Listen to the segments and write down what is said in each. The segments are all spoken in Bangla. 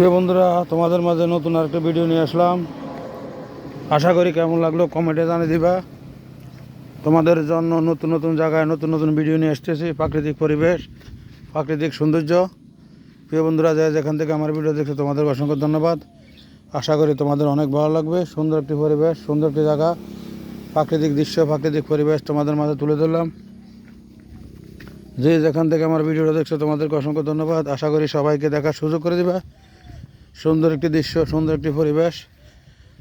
প্রিয় বন্ধুরা, তোমাদের মাঝে নতুন আরেকটা ভিডিও নিয়ে আসলাম। আশা করি কেমন লাগল কমেন্টে জানিয়ে দিবা। তোমাদের জন্য নতুন নতুন জায়গায় নতুন নতুন ভিডিও নিয়ে আসতেছি, প্রাকৃতিক পরিবেশ, প্রাকৃতিক সৌন্দর্য। প্রিয় বন্ধুরা যারা যেখান থেকে আমার ভিডিও দেখছ, তোমাদের অসংখ্য ধন্যবাদ। আশা করি তোমাদের অনেক ভালো লাগবে। সুন্দর একটি পরিবেশ, সুন্দর একটি জায়গা, প্রাকৃতিক দৃশ্য, প্রাকৃতিক পরিবেশ তোমাদের মাঝে তুলে ধরলাম। যে যেখান থেকে আমার ভিডিওটা দেখছ, তোমাদেরকে অসংখ্য ধন্যবাদ। আশা করি সবাইকে দেখার সুযোগ করে দিবা। সুন্দর একটি দৃশ্য, সুন্দর একটি পরিবেশ।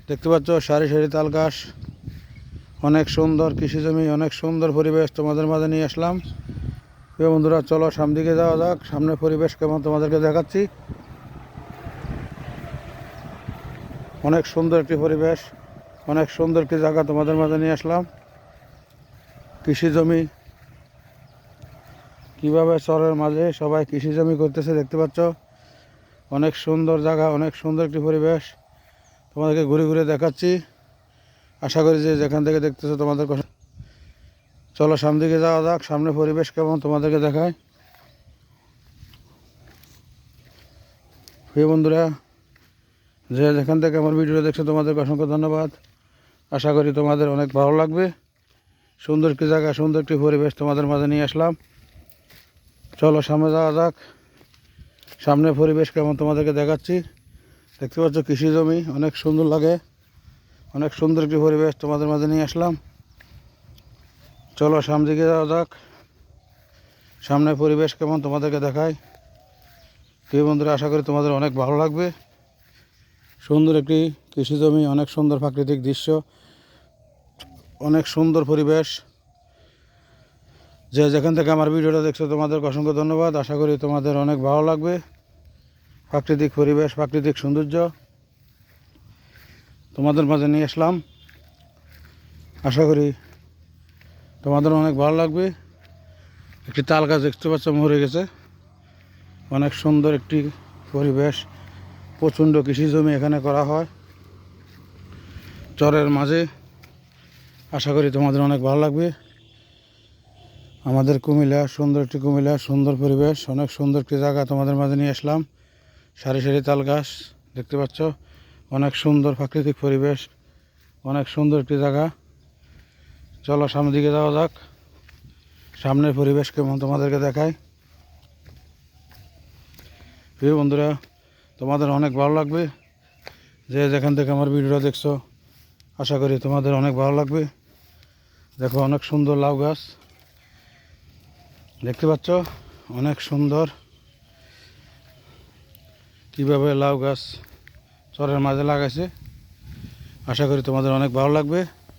দেখতে পাচ্ছ, সারি সারি তাল গাছ অনেক সুন্দর কৃষি জমি, অনেক সুন্দর পরিবেশ তোমাদের মাঝে নিয়ে আসলাম। প্রিয় বন্ধুরা, চলো সামদিকে যাওয়া যাক। সামনে পরিবেশ কেমন তোমাদেরকে দেখাচ্ছি। অনেক সুন্দর একটি পরিবেশ, অনেক সুন্দর একটি জায়গা তোমাদের মাঝে নিয়ে আসলাম। কৃষি জমি। কীভাবে চরের মাঝে সবাই কৃষি জমি করতেছে দেখতে পাচ্ছ। অনেক সুন্দর জায়গা, অনেক সুন্দর একটি পরিবেশ। তোমাদেরকে ঘুরে ঘুরে দেখাচ্ছি। আশা করি যে যেখান থেকে দেখতেছো তোমাদের চলো সামনে দিকে যাওয়া যাক, সামনে পরিবেশ কেমন তোমাদেরকে দেখায় প্রিয় বন্ধুরা, যে যেখান থেকে আমার ভিডিও দেখছ তোমাদেরকে অসংখ্য ধন্যবাদ। আশা করি তোমাদের অনেক ভালো লাগবে। সুন্দর একটি জায়গা, সুন্দর একটি পরিবেশ তোমাদের মাঝে নিয়ে আসলাম। চলো সামনে যাওয়া যাক। সামনে পরিবেশ কেমন তোমাদেরকে দেখাচ্ছি। দেখতে পাচ্ছ কৃষি জমি, অনেক সুন্দর লাগে। অনেক সুন্দর একটি পরিবেশ তোমাদের মাঝে নিয়ে আসলাম। চলো সামনে দিকে যাওয়া যাক। সামনে পরিবেশ কেমন তোমাদেরকে দেখাই। প্রিয় বন্ধুরা, আশা করি তোমাদের অনেক ভালো লাগবে। সুন্দর একটি কৃষি জমি, অনেক সুন্দর প্রাকৃতিক দৃশ্য, অনেক সুন্দর পরিবেশ। যে যেখান থেকে আমার ভিডিওটা দেখছ তোমাদের অসংখ্য ধন্যবাদ। আশা করি তোমাদের অনেক ভালো লাগবে। প্রাকৃতিক পরিবেশ, প্রাকৃতিক সৌন্দর্য তোমাদের মাঝে নিয়ে আসলাম। আশা করি তোমাদের অনেক ভালো লাগবে। একটি তাল গাছ দেখতে পাচ্ছ, মরে গেছে। অনেক সুন্দর একটি পরিবেশ, প্রচণ্ড কৃষি জমি এখানে করা হয়। চরের মাঝে আশা করি তোমাদের অনেক ভালো লাগবে। আমাদের কুমিল্লা, সুন্দর একটি কুমিল্লা, সুন্দর পরিবেশ, অনেক সুন্দর একটি জায়গা তোমাদের মাঝে নিয়ে আসলাম। সারি সারি তাল গাছ, দেখতে পাচ্ছ? অনেক সুন্দর প্রাকৃতিক পরিবেশ, অনেক সুন্দর একটি জায়গা। চলো সামনের দিকে যাওয়া যাক। সামনের পরিবেশ কেমন তোমাদেরকে দেখায় প্রিয় বন্ধুরা, তোমাদের অনেক ভালো লাগবে। যে যেখান থেকে আমার ভিডিওটা দেখছ, আশা করি তোমাদের অনেক ভালো লাগবে। দেখো অনেক সুন্দর লাউ গাছ। দেখতে পাচ্ছ? অনেক সুন্দর। কীভাবে লাউ গাছ চরের মাঝে লাগাইছে আশা করি তোমাদের অনেক ভালো লাগবে।